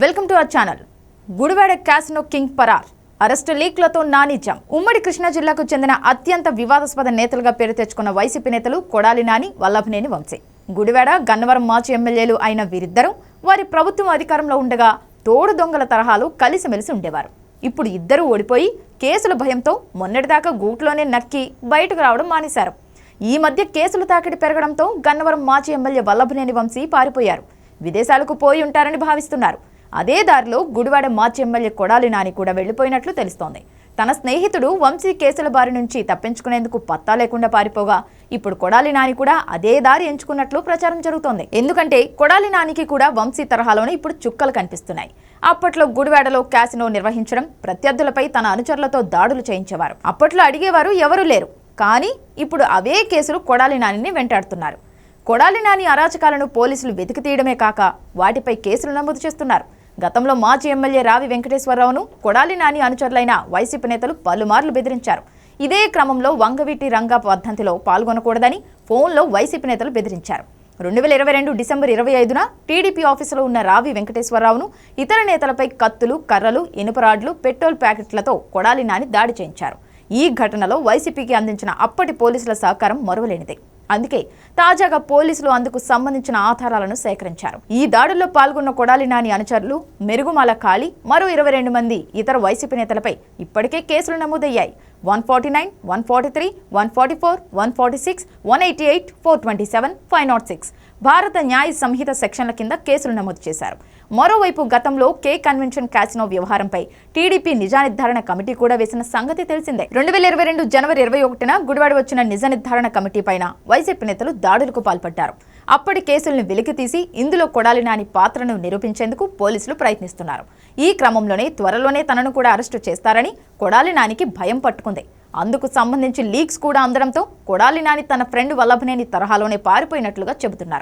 Welcome to our channel. Gudivada casino king పరార్. Arrest లీక్లతో నానిజం ఉమ్మడి కృష్ణా జిల్లాకు చెందిన అత్యంత వివాదాస్పద నేతలుగా పేరు తెచ్చుకున్న వైసీపీ నేతలు కొడాలి నాని వల్లభనేని వంశీ. గుడివాడ గన్నవరం మాజీ ఎమ్మెల్యేలు అయిన వీరిద్దరూ వారి ప్రభుత్వం అధికారంలో ఉండగా తోడు దొంగల తరహాలు కలిసిమెలిసి ఉండేవారు. ఇప్పుడు ఇద్దరూ ఓడిపోయి కేసుల భయంతో మొన్నటిదాకా గూట్లోనే నక్కి బయటకు రావడం మానేశారు. ఈ మధ్య కేసులు తాకిడి పెరగడంతో గన్నవరం మాజీ ఎమ్మెల్యే వల్లభనేని వంశీ పారిపోయారు. విదేశాలకు పోయి ఉంటారని భావిస్తున్నారు. అదే దారిలో గుడివాడ మాజీ ఎమ్మెల్యే కొడాలి నాని కూడా వెళ్ళిపోయినట్లు తెలుస్తోంది. తన స్నేహితుడు వంశీ కేసుల బారి నుంచి తప్పించుకునేందుకు పత్తా లేకుండా పారిపోగా ఇప్పుడు కొడాలి నాని కూడా అదే దారి ఎంచుకున్నట్లు ప్రచారం జరుగుతోంది. ఎందుకంటే కొడాలి నానికి కూడా వంశీ తరహాలోనే ఇప్పుడు చుక్కలు కనిపిస్తున్నాయి. అప్పట్లో గుడివాడలో క్యాసినో నిర్వహించడం ప్రత్యర్థులపై తన అనుచరులతో దాడులు చేయించేవారు. అప్పట్లో అడిగేవారు ఎవరూ లేరు. కానీ ఇప్పుడు అవే కేసులు కొడాలి నానిని వెంటాడుతున్నారు. కొడాలి నాని అరాచకాలను పోలీసులు వెతికి తీయడమే కాక వాటిపై కేసులు నమోదు చేస్తున్నారు. గతంలో మాజీ ఎమ్మెల్యే రావి వెంకటేశ్వరరావును కొడాలి నాని అనుచరులైన వైసీపీ నేతలు పలుమార్లు బెదిరించారు. ఇదే క్రమంలో వంగవీటి రంగా పద్ధతిలో పాల్గొనకూడదని ఫోన్లో వైసీపీ నేతలు బెదిరించారు. రెండు వేల ఇరవై రెండు డిసెంబర్ ఇరవై ఐదున టీడీపీ ఆఫీసులో ఉన్న రావి వెంకటేశ్వరరావును ఇతర నేతలపై కత్తులు కర్రలు ఇనుప రాడ్లు పెట్రోల్ ప్యాకెట్లతో కొడాలి నాని దాడి చేయించారు. ఈ ఘటనలో వైసీపీకి అందించిన అప్పటి పోలీసుల సహకారం మరువలేనిదే. అందుకే తాజాగా పోలీసులు అందుకు సంబంధించిన ఆధారాలను సేకరించారు. ఈ దాడుల్లో పాల్గొన్న కొడాలి నాని అనుచరులు మెరుగుమాల ఖాళీ మరో ఇరవై రెండు మంది ఇతర వైసీపీ నేతలపై ఇప్పటికే కేసులు నమోదయ్యాయి. One forty nine one forty three one forty four one forty six one eighty eight four twenty seven five nought six. Bharat Nyaya Sanhita సెక్షన్ల కింద కేసులు నమోదు చేశారు. మరోవైపు గతంలో కే కన్వెన్షన్ క్యాసినో వ్యవహారంపై టీడీపీ నిజ నిర్ధారణ కమిటీ కూడా వేసిన సంగతి తెలిసిందే. రెండు వేల ఇరవై రెండు జనవరి ఇరవై ఒకటిన గుడివాడ వచ్చిన నిజ నిర్ధారణ కమిటీ పైన వైసీపీ నేతలు దాడులకు పాల్పడ్డారు. అప్పటి కేసులను వెలికితీసి ఇందులో కొడాలి నాని పాత్రను నిరూపించేందుకు పోలీసులు ప్రయత్నిస్తున్నారు. ఈ క్రమంలోనే త్వరలోనే తనను కూడా అరెస్టు చేస్తారని కొడాలి నానికి భయం పట్టుకుంది. అందుకు సంబంధించి లీక్స్ కూడా అందడంతో కొడాలి నాని తన ఫ్రెండ్ వల్లభనేని తరహాలోనే పారిపోయినట్లుగా చెబుతున్నారు.